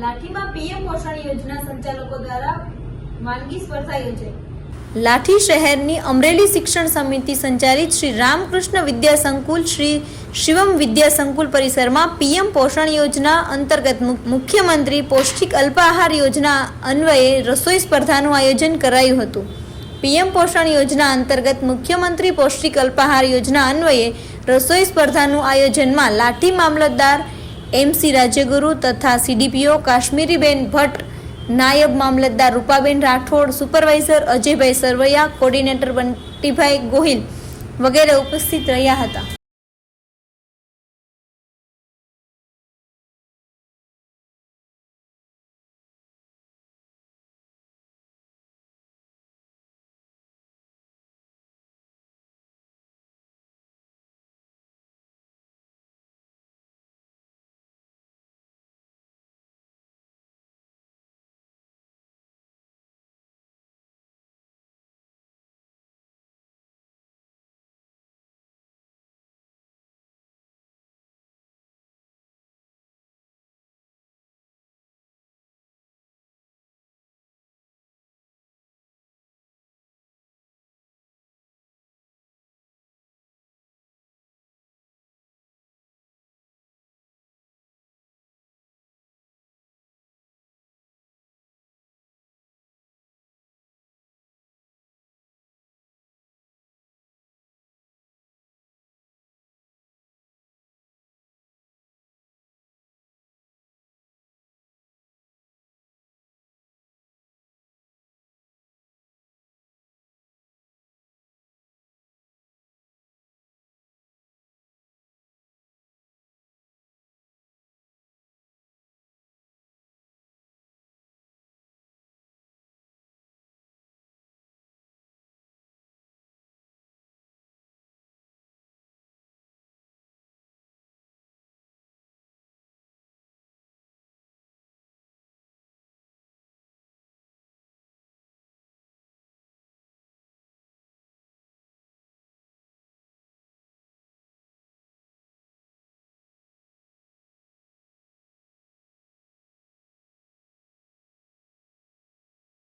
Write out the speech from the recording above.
લાઠીમાં PM પોષણ યોજના સંચાલકો દ્વારા વાનગી સ્પર્ધા યોજાઈ લાઠી શહેરની અમરેલી શિક્ષણ સમિતિ સંચાલિત શ્રી રામકૃષ્ણ વિદ્યા સંકુલ શ્રી શિવમ વિદ્યા સંકુલ પરિસરમાં પીએમ પોષણ યોજના અંતર્ગત મુખ્યમંત્રી પૌષ્ટિક અલ્પાહાર યોજના અન્વયે રસોઈ સ્પર્ધાનું આયોજન કરાયું હતું. પીએમ પોષણ યોજના અંતર્ગત મુખ્યમંત્રી પૌષ્ટિક અલ્પાહાર યોજના અન્વયે રસોઈ સ્પર્ધાનું આયોજનમાં લાઠી મામલતદાર એમસી રાજ્યગુરુ તથા સીડીપીઓ કાશ્મીરીબેન ભટ્ટ, નાયબ મામલતદાર રૂપાબેન રાઠોડ, સુપરવાઇઝર અજયભાઈ સરવૈયા, કોર્ડિનેટર બંટીભાઈ ગોહિલ વગેરે ઉપસ્થિત રહ્યા હતા.